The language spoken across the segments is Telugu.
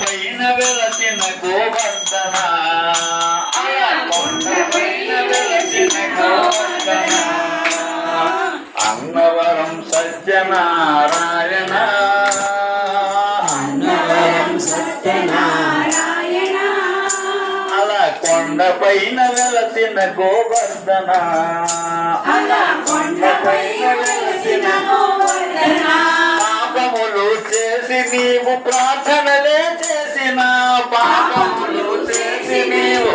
పైన వెలసిన గోవర్ధన కొండ పైన వెలసిన గోవర్ధన అన్నవరం సత్యనారాయణ. అన్నవరం సత్యనారాయణ అలా కొండ పైన వెలసిన గోవర్ధన అలా కొండ పైన వెలసిన గోవర్ధన పాపములు చేసి నీవు ప్రార్థనలే పాపములు చేసి నీవు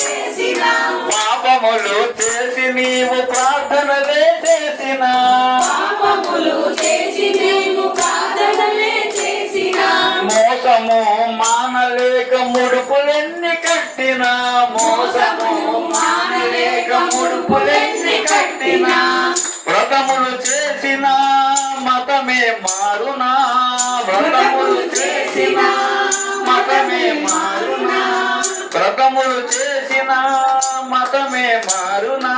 చేసిన. పాపములు చేసి నీవు ప్రార్థనలే చేసిన. మోసము మానలేక ముడుపులెన్ని కట్టిన. మోసము మానలేక ముడుపులెన్ని కట్టిన. వ్రతములు చేసిన మతమే మారునా. వ్రతములు చేసిన వ్రతములు చేసిన మతమే మారునా.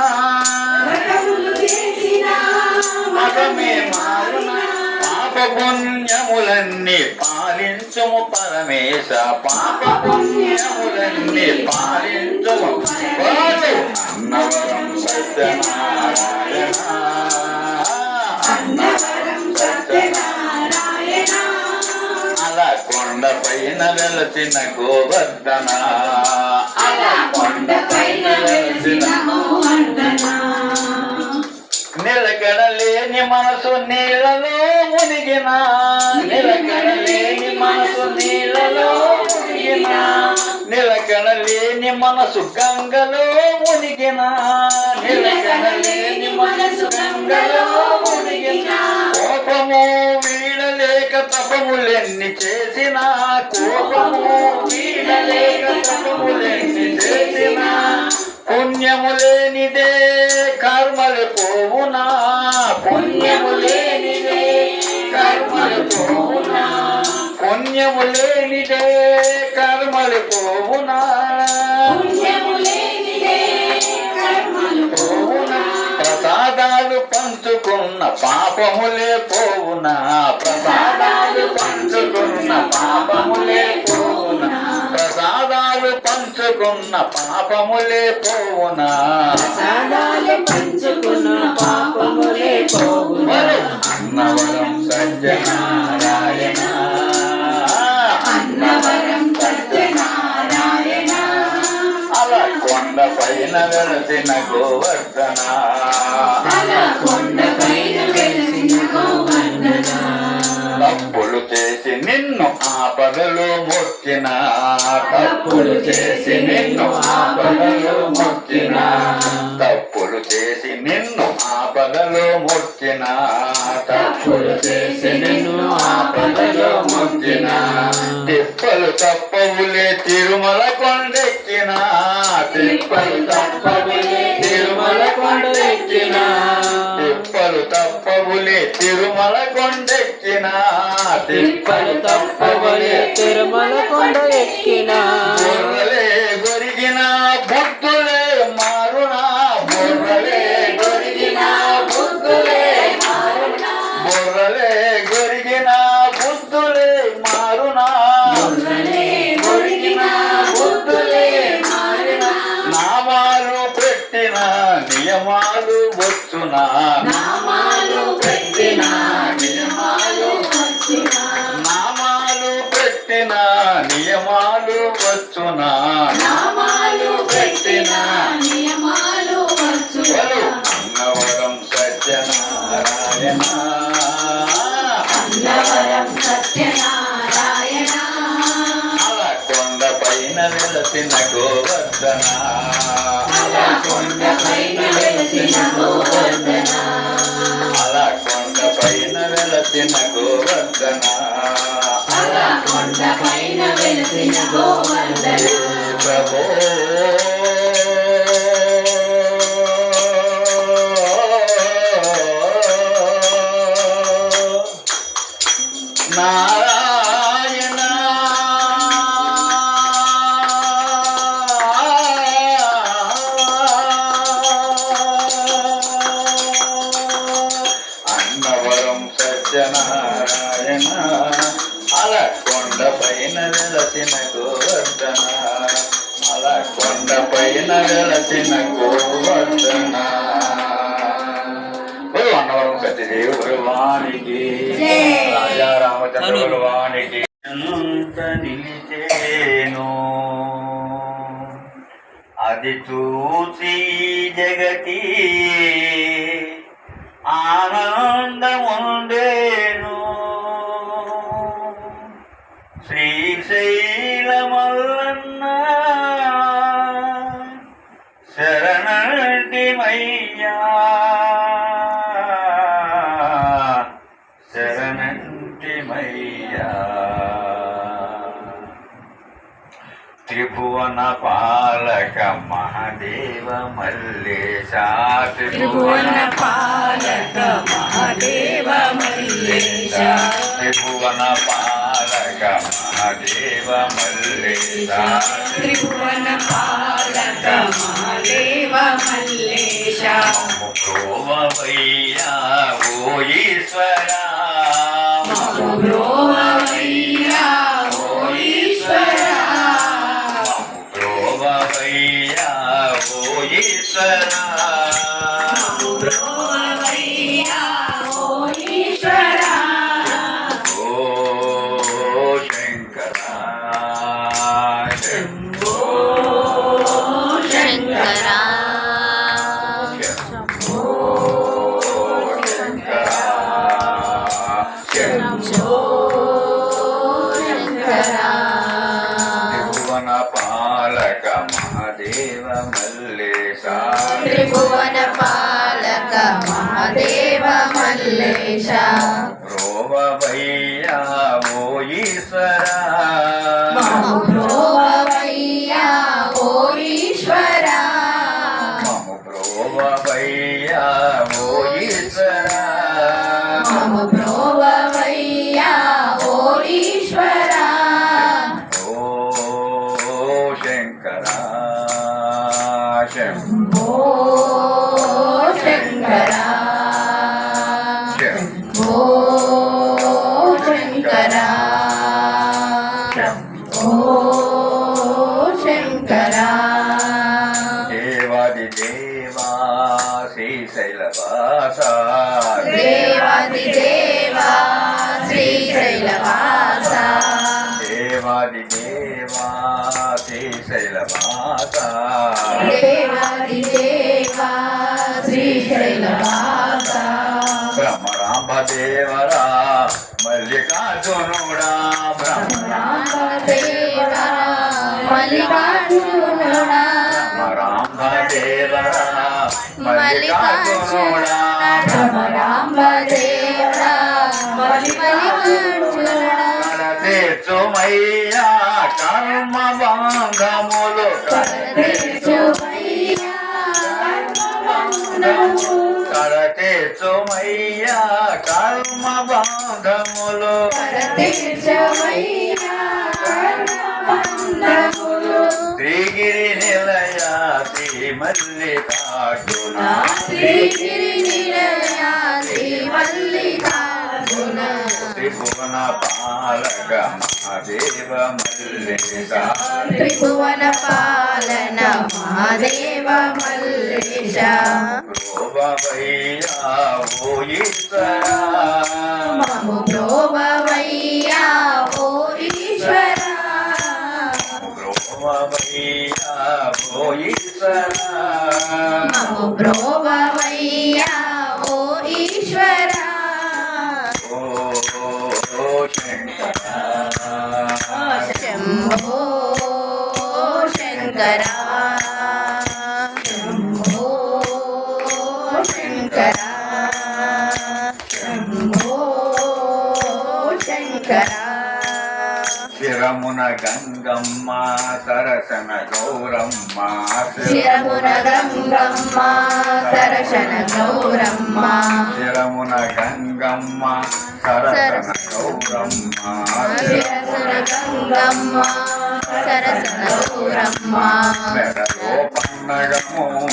మతమే మారునా. పాప పుణ్యములన్నీ పాలించుము పరమేశ. పాప పుణ్యములన్నీ పాలించుము. వారు వెలసిన గోవర్ధన గోవర్ధన. నిలకడలేని మనసు నీళ్ళలో మునిగిన. నిలకడలేని మనసు నీళ్ళలో మునిగిన. నిలకడలేని మనసు గంగలో మునిగిన. నిలకడలేని మనసు గంగలో మునిగిన. కోపము వీడలేక తపములెన్ని చేసిన కోపము వీడలేక తపములెన్ని చేసిన పుణ్యము లేనిదే కర్మలు పోవునా పుణ్యము లేనిదే కర్మలు పోవునా పుణ్యము లేనిదే కర్మలు పోవునా. ప్రసాదాలు పంచుకున్న పాపములే పోవునా. ప్రసాదాలు పంచుకున్న పాపములే పోవునా. ప్రసాదాలు పంచుకున్న పాపములే పోవునా. సాదాలు పంచుకున్న పాపములే పోవునా. అన్నవరం సత్యనారాయణ అన్నవరం పైన వెలసిన గోవర్ధన. తప్పులు చేసి నిన్ను ఆపదలు మొక్కిన. తప్పులు చేసి నిన్ను ఆపదలు మొక్కిన. తప్పు తప్పులు చేసి నిన్ను ఆపదలు మొక్కిన తప్పులు చేసి నిన్ను ఆపదలు మొక్కిన తిప్పలు తప్పవులే తిరుమల కొండెక్కిన తిప్పలు తప్పవులే తిరుమల కొండెక్కిన తిప్పలు తప్పవులే తిరుమల కొండెక్కిన తిప్పలు తప్పవులే తిరుమల కొండ ఎక్కిన పెట్టిన నామాలు పెట్టిన నియమాలు వచ్చునా. నామాలు పెట్టిన నియమాలు వచ్చున. అన్నవరం సత్యనారాయణ. అన్నవరం సత్యనారాయణ. వెలసిన గోవర్ధన. అలా కొండపైన వెలిసిన గోవర్ధన. అలా కొండ పైన వెలసిన గోవర్ధన కొండ పైన వెలిసిన గోవర్ధన ప్రభో. పైన గోవర్ధన అన్నవరం సత్యదేవ భగవానికి జై. రాజా నిలిచేను అది చూసి జగతి ఆనందముండే పాలక మహాదేవ మల్లేశ త్రిభువన పాలక మహాదేవ మల్లేశ. త్రిభువన పాలక మహాదేవ మల్లేశ. త్రిభువన పాలక మహాదేవ మల్లేశ ప్రోమవయ్యా ఓ ఈశ్వరా ఈశ్వరా ప్రోమవయ్యా ఓ ఈశ్వరా మము బ్రోవయ్యా ఓ ఈశ్వరా ఓ శంకరా శంభో ఓ శంకరా శంభో ఓ శంకరా ఓ శ్రీశైలవాస బ్రహ్మరాంబ దేవరా మల్లికార్జునుడా బ్రహ్మ రామదేవా మల్లికార్జునుడా. బ్రహ్మరాంబ దేవరా మల్లికార్జునుడా. రామదేవా మల్లికార్జునుడా. తీర్చుమయ్యా కర్మ బంధములు తీర్చుమయ్యా కరతీర్చుమయ్యా కర్మ బంధములు. తీర్చమయ్యా. శ్రీగిరి నిలయ శ్రీ మల్లికార్జున శ్రీగిరి నిలయ శ్రీ మల్లికార్జున త్రిభువన పాలక మహాదేవ త్రిభువన పాలన మహాదేవ మల్లేశ ఓ ఈశ్వరా మము బ్రోవయ్యా ఓ మము శిరమున గంగమ్మ సరసన గౌరమ్మ శిరమున గంగమ్మ దర్శన గౌరమ్మ శిరమున గంగమ్మ సరసన గౌరమ్మ శిరసున గంగమ్మ సరసన గౌరమ్మ మెడలో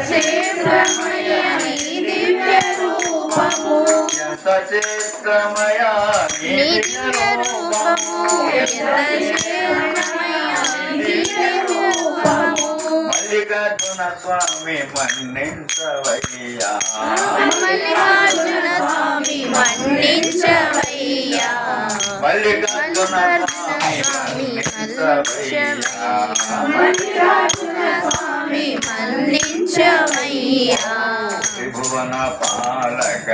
క్షేత్రమయ నీ దివ్య రూపము మల్లికార్జున స్వామి మన్నించవయ్యా. మల్లికార్జున స్వామి మన్నించవయ్యా. మల్లికార్జున స్వామి మన్నించవయ్యా త్రిభువన పాలక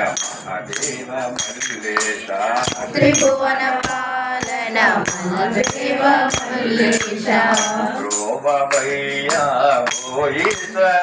మహాదేవ మల్లేశ త్రిభువన పాలన మల్దేవ మల్లేశ ద్రోవయ్యా ఓ ఈశ్వరా